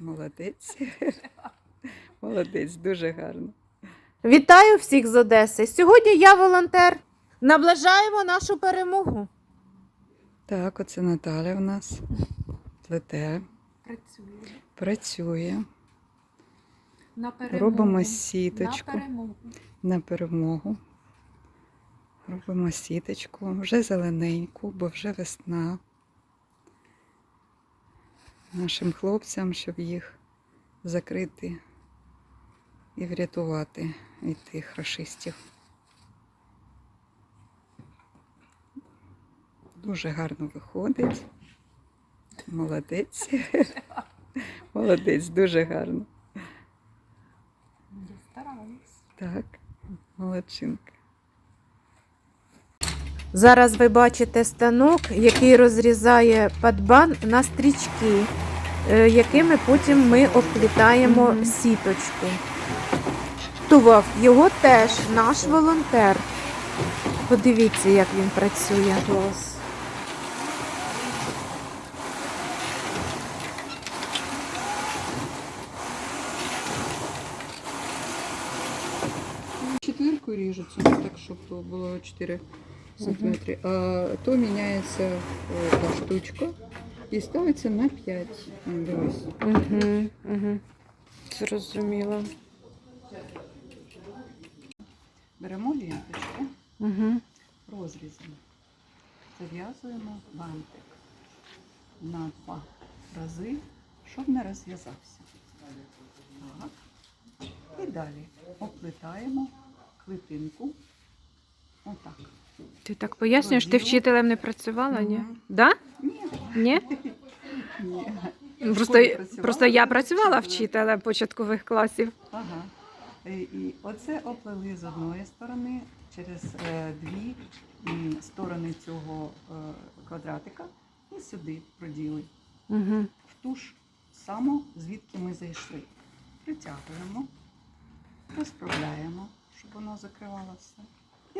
Молодець. Молодець, дуже гарно. Вітаю всіх з Одеси. Сьогодні я волонтер. Наближаємо нашу перемогу. Так, оце Наталя у нас плете, Працюємо працює. на Робимо сіточку На перемогу. на перемогу. Робимо сіточку, вже зелененьку, бо вже весна. Нашим хлопцям, щоб їх закрити і врятувати від тих рашистів. Дуже гарно виходить. Молодець. Молодець, дуже гарно. Я. Так, молодчинка. Зараз ви бачите станок, який розрізає падбан на стрічки, е, якими потім ми обплітаємо сіточку. Тував його теж наш волонтер. Подивіться, як він працює. Клас. Четвірку ріжеться, так, щоб було 4 сантиметри. А то міняється е, та штучка і ставиться на 5. Дивись. Угу, угу. Зрозуміло. Беремо ленточку, Угу. розрізаємо, зав'язуємо бантик на два рази, щоб не розв'язався. Так. І далі оплетаємо клітинку. Отак. Ти так пояснюєш, ти вчителем не працювала, ні? Да? Ні, Ні? Просто, просто я працювала вчителем. початкових класів. Ага. І, і оце оплели з одної сторони через е, дві сторони цього е, квадратика і сюди проділи. Угу. В ту ж саму, звідки ми зайшли. Притягуємо, розправляємо, щоб воно закривало все.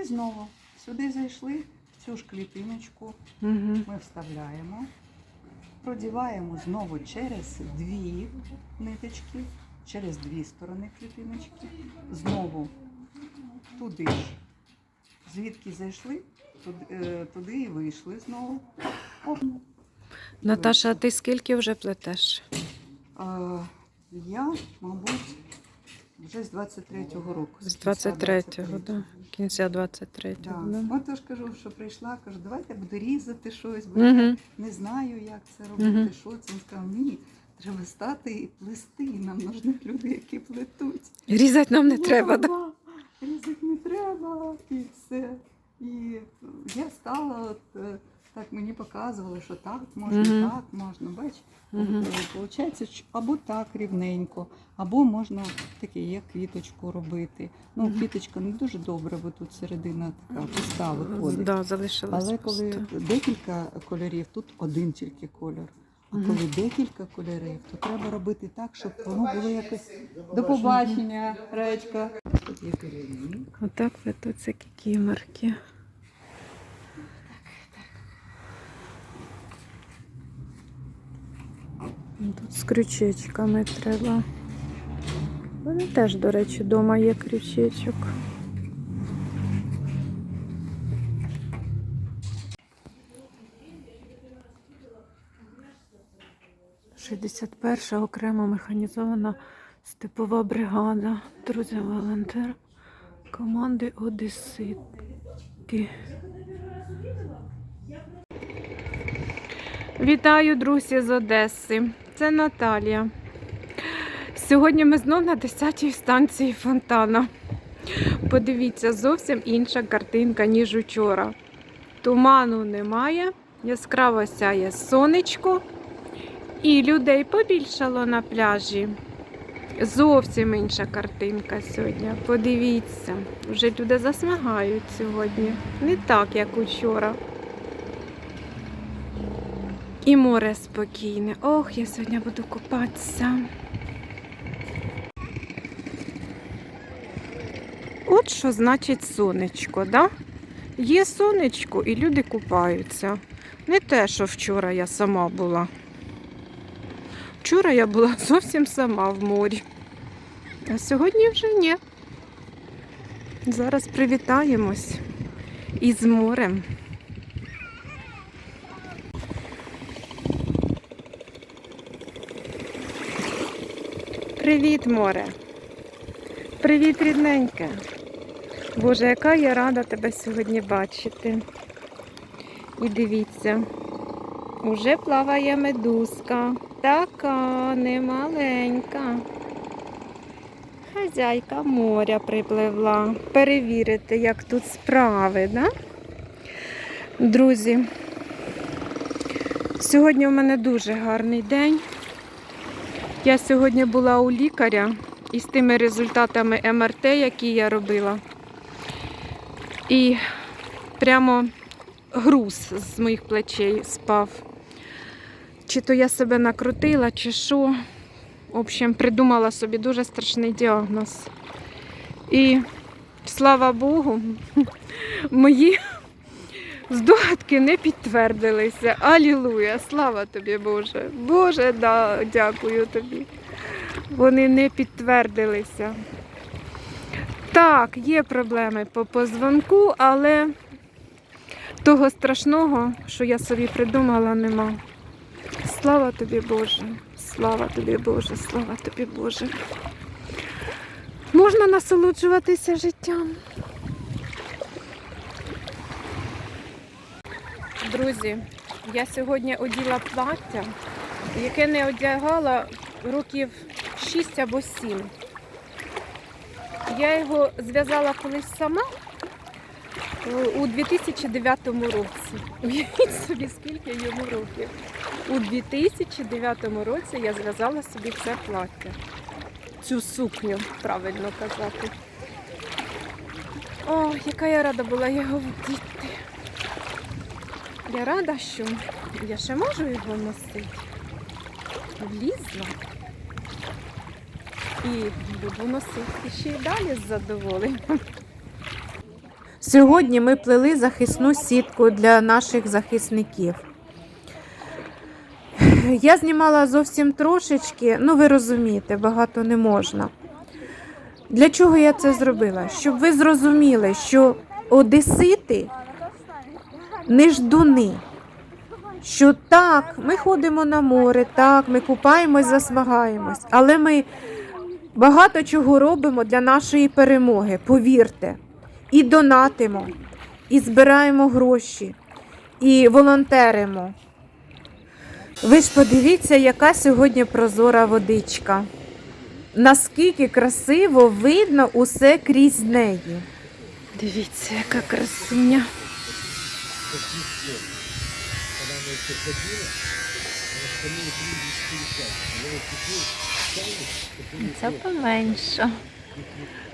І знову сюди зайшли, в цю ж клітиночку Угу. ми вставляємо, продіваємо знову через дві ниточки, через дві сторони клітиночки, знову туди ж. Звідки зайшли, туди, е, туди і вийшли знову. Оп. Наташа, а ти скільки вже плетеш? А, я, мабуть, вже з 23-го року. З 23-го, да. кінця 23-го. Да. Да. От я ж кажу, що прийшла, кажу, давайте буду різати щось, бо я не знаю, як це робити, Мгм. що це. Він сказав, ні, треба стати і плести. Нам нужні люди, які плетуть. Різати нам не треба, да? Да, Різати не треба і все. І я стала, от, е, так мені показували, що так можна, Мгм. так можна. Бач, Мгм. Получається, або так рівненько, або можна таке, як квіточку робити. Ну, Мгм. квіточка не дуже добре, бо тут середина така пуста виходить. Да, залишилось Але коли пусто. декілька кольорів, тут один тільки кольор. А Мгм. коли декілька кольорів, то треба робити так, щоб воно було якось до побачення, речка. Тут. Отак плетуться кікіморки. Ну, Тут з крючечками треба. Вони теж, до речі, вдома є крючечок. Шістдесят перша окрема механізована степова бригада. Друзі, волонтер команди Одеситки. Вітаю, друзі з Одеси. Це Наталія. Сьогодні ми знов на 10-й станції фонтана. Подивіться, зовсім інша картинка, ніж учора. Туману немає, яскраво сяє сонечко, і людей побільшало на пляжі. Зовсім інша картинка сьогодні. Подивіться, вже люди засмагають сьогодні. Не так, як учора. І море спокійне. Ох, я сьогодні буду купатися. От що значить сонечко, да? Є сонечко і люди купаються. Не те, що вчора я сама була. Вчора я була зовсім сама в морі. А сьогодні вже ні. Зараз привітаємось із морем. Привіт, море. Привіт, рідненьке. Боже, яка я рада тебе сьогодні бачити. І дивіться, уже плаває медузка. Така немаленька. Хазяйка моря припливла. Перевірити, як тут справи, да? Друзі, сьогодні у мене дуже гарний день. Я сьогодні була у лікаря із тими результатами МРТ, які я робила. І прямо груз з моїх плечей спав. Чи то я себе накрутила, чи що. В общем, придумала собі дуже страшний діагноз. І слава Богу, мої здогадки не підтвердилися. Алілуя! Слава тобі, Боже! Боже, да, дякую тобі. Вони не підтвердилися. Так, є проблеми по позвонку, але того страшного, що я собі придумала, нема. Слава тобі, Боже, слава тобі, Боже, слава тобі, Боже. Можна насолоджуватися життям. Друзі, я сьогодні оділа плаття, яке не одягала років 6 або 7. Я його зв'язала колись сама у 2009 році. Уявіть собі, скільки йому років. У 2009 році я зв'язала собі це плаття. Цю сукню, правильно казати. О, яка я рада була його вдіти. Я рада, що я ще можу його носити. Влізла. І буду носити ще й далі з задоволенням. Сьогодні ми плели захисну сітку для наших захисників. Я знімала зовсім трошечки, ну ви розумієте, багато не можна. Для чого я це зробила? Щоб ви зрозуміли, що одесити не ждуни. Що так, ми ходимо на море, так, ми купаємось, засмагаємось, але ми багато чого робимо для нашої перемоги, повірте і донатимо, і збираємо гроші, і волонтеримо. Ви ж подивіться, яка сьогодні прозора водичка. Наскільки красиво видно усе крізь неї. Дивіться, яка красуня. Ця поменша,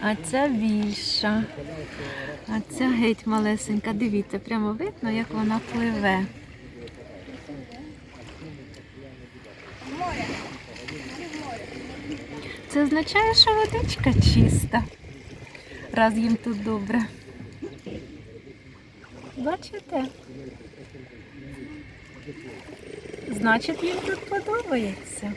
а ця більша. А ця геть малесенька. Дивіться, прямо видно, як вона пливе. Це означає, що водичка чиста, раз їм тут добре. Бачите? Значить, їм тут подобається.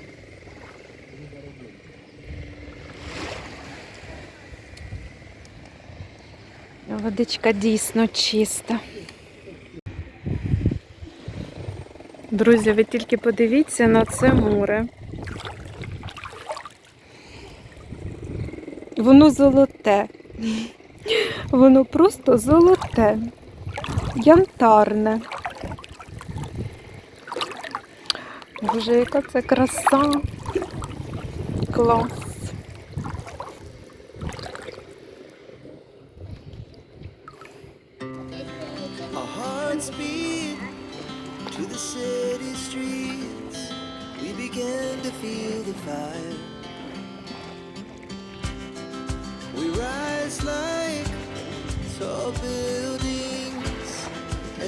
Водичка дійсно чиста. Друзі, ви тільки подивіться на це море. Воно золоте. Воно просто золоте, янтарне. Боже, яка це краса. Клас. We rise like tall buildings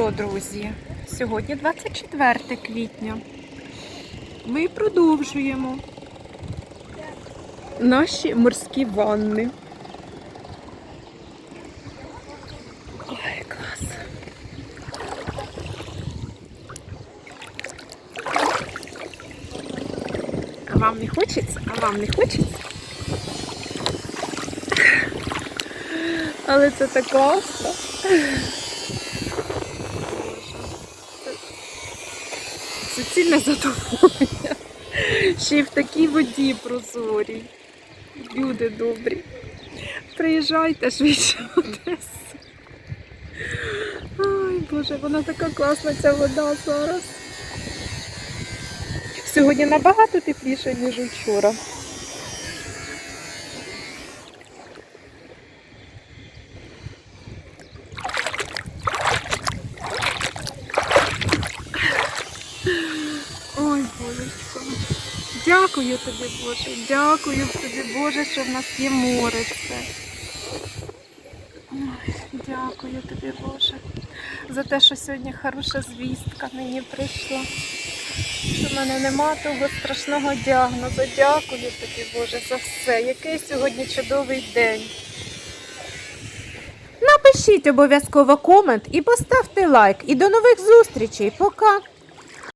що, друзі, сьогодні 24 квітня. Ми продовжуємо наші морські ванни. Ой, клас. А вам не хочеться? А вам не хочеться? Але це так класно. Суцільне задоволення. Ще й в такій воді прозорій. Люди добрі. Приїжджайте швидше в Одесу. Ой, Боже, вона така класна ця вода зараз. Сьогодні набагато тепліше, ніж вчора. Ой, Божечко. Дякую тобі, Боже. Дякую тобі, Боже, що в нас є море. Ой, дякую тобі, Боже, за те, що сьогодні хороша звістка мені прийшла. Що в мене нема того страшного діагнозу. Дякую тобі, Боже, за все. Який сьогодні чудовий день. Напишіть обов'язково комент і поставте лайк. І до нових зустрічей. Пока!